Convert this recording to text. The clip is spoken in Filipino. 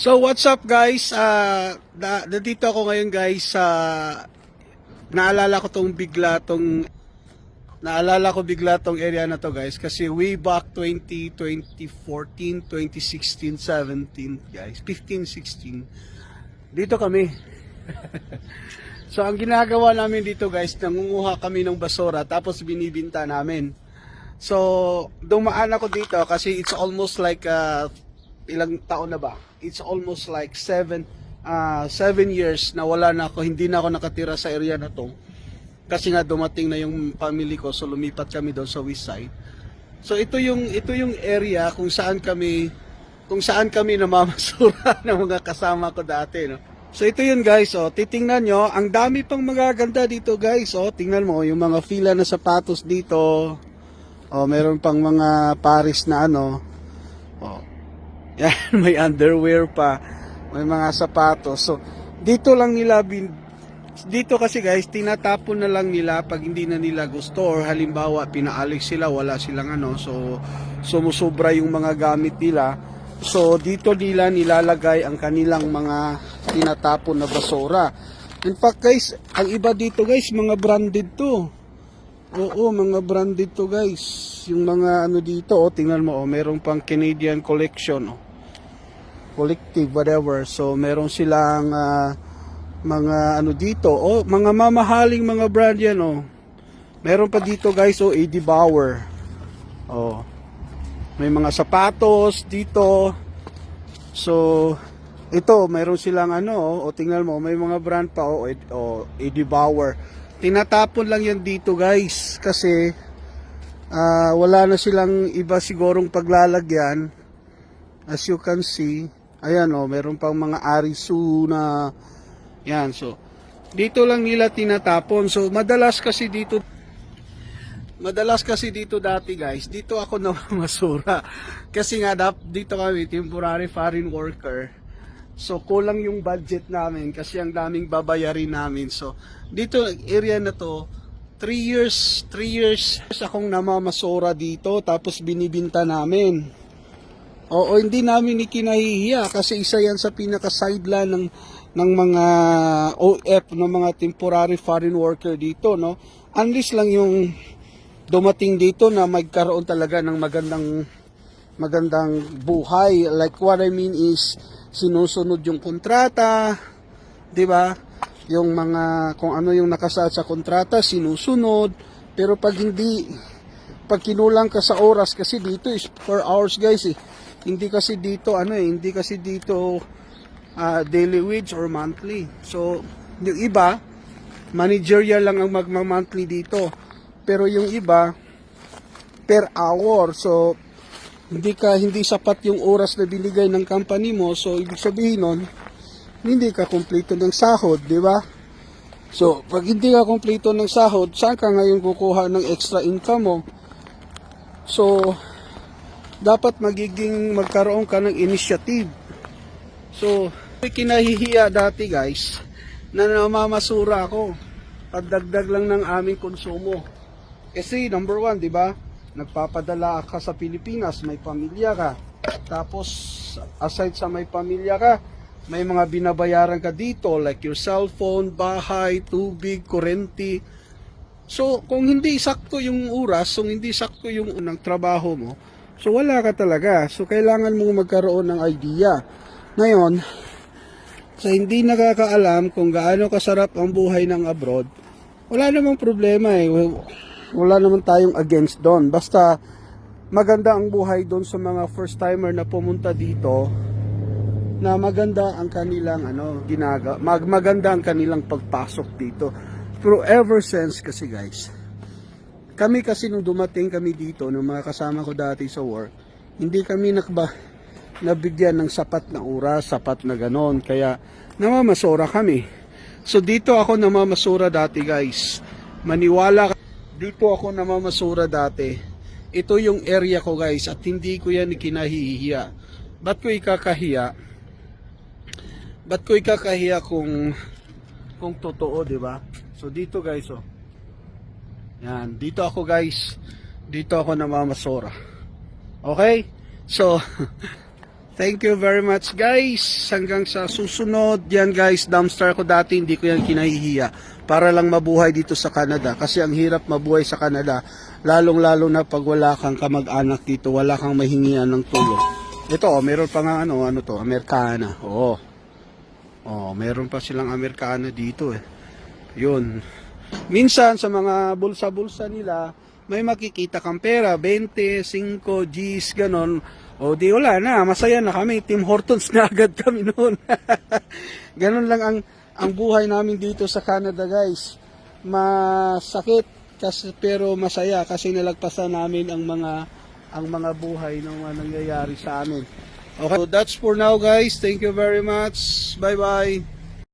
So what's up guys? Uh, na, nandito ako ngayon guys sa naalala ko tong bigla tong naalala ko bigla tong area na to guys kasi way back 20, 2014, 2016, 17 guys, 15, 16 dito kami. so ang ginagawa namin dito guys, nangunguha kami ng basura tapos binibinta namin. So dumaan ako dito kasi it's almost like uh, ilang taon na ba? It's almost like seven, uh, seven years na wala na ako, hindi na ako nakatira sa area na to. Kasi nga dumating na yung family ko, so lumipat kami doon sa west side. So ito yung ito yung area kung saan kami kung saan kami namamasura ng mga kasama ko dati, no. So ito yun guys, oh, titingnan nyo, ang dami pang magaganda dito guys, oh, tingnan mo yung mga fila na sapatos dito. Oh, meron pang mga Paris na ano. Yan, may underwear pa. May mga sapatos. So, dito lang nila bin dito kasi guys, tinatapon na lang nila pag hindi na nila gusto or halimbawa pinaalis sila, wala silang ano, so sumusubra yung mga gamit nila. So dito nila nilalagay ang kanilang mga tinatapon na basura. In fact guys, ang iba dito guys, mga branded to. Oo, mga branded to guys. Yung mga ano dito, oh, tingnan mo, oh, meron pang Canadian collection. Oh collective whatever. So meron silang ah, mga ano dito. Oh mga mamahaling mga brand yan oh. Meron pa dito guys oh AD Bauer. Oh. May mga sapatos dito. So ito meron silang ano oh, oh tingnan mo may mga brand pa oh, oh AD Bauer. Tinatapon lang yan dito guys kasi ah, wala na silang iba sigurong paglalagyan. As you can see ayan oh meron pang mga arisu na yan so dito lang nila tinatapon. So madalas kasi dito madalas kasi dito dati guys dito ako namasura kasi nga dap, dito kami temporary foreign worker. So kulang yung budget namin kasi ang daming babayarin namin. So dito area na to 3 years 3 years akong namamasura dito tapos binibinta namin Oo, hindi namin ikinahihiya kasi isa yan sa pinaka-sideline ng ng mga OF ng mga temporary foreign worker dito, no? Unless lang yung dumating dito na magkaroon talaga ng magandang magandang buhay. Like what I mean is sinusunod yung kontrata, 'di ba? Yung mga kung ano yung nakasaad sa kontrata sinusunod, pero pag hindi pag kinulang ka sa oras kasi dito is 4 hours guys eh. Hindi kasi dito ano eh, hindi kasi dito ah, daily wage or monthly. So, yung iba managerial lang ang magma-monthly dito. Pero yung iba per hour. So, hindi ka hindi sapat yung oras na binigay ng company mo. So, ibig sabihin nun, hindi ka kumpleto ng sahod, di ba? So, pag hindi ka kumpleto ng sahod, saan ka ngayon kukuha ng extra income mo? So, dapat magiging magkaroon ka ng initiative. So, kinahihiya dati guys na namamasura ako. Pagdagdag lang ng aming konsumo. Kasi number one, di ba? Nagpapadala ka sa Pilipinas, may pamilya ka. Tapos, aside sa may pamilya ka, may mga binabayaran ka dito like your cellphone, bahay, tubig, kurente. So, kung hindi sakto yung oras, kung hindi sakto yung unang trabaho mo, so wala ka talaga. So, kailangan mong magkaroon ng idea. Ngayon, sa hindi nakakaalam kung gaano kasarap ang buhay ng abroad, wala namang problema eh. Wala naman tayong against doon. Basta maganda ang buhay doon sa mga first timer na pumunta dito na maganda ang kanilang ano ginaga mag maganda ang kanilang pagpasok dito pero ever since kasi guys kami kasi nung dumating kami dito ng mga kasama ko dati sa work hindi kami nakba nabigyan ng sapat na oras sapat na ganon. Kaya namamasura kami. So dito ako namamasura dati guys. Maniwala dito ako namamasura dati. Ito yung area ko guys at hindi ko yan kinahihiya. Ba't ko ikakahiya? Ba't ko ikakahiya kung kung totoo, 'di ba? So dito guys, oh. Yan, dito ako guys. Dito ako namamasura. Okay? So Thank you very much guys. Hanggang sa susunod. Yan guys, dumpster ko dati hindi ko yan kinahihiya. Para lang mabuhay dito sa Canada. Kasi ang hirap mabuhay sa Canada. Lalong lalo na pag wala kang kamag-anak dito. Wala kang mahingian ng tulong. Ito oh, meron pa nga ano, ano to, Amerikana. Oo. Oh, meron pa silang Amerikana dito eh. Yun. Minsan sa mga bulsa-bulsa nila, may makikita kang pera, 20, 5 G's, ganon. O di wala na, masaya na kami. Tim Hortons na agad kami noon. ganon lang ang ang buhay namin dito sa Canada, guys. Masakit kasi pero masaya kasi nalagpasan namin ang mga ang mga buhay ng mga nangyayari sa amin. Okay, so that's for now guys. Thank you very much. Bye-bye.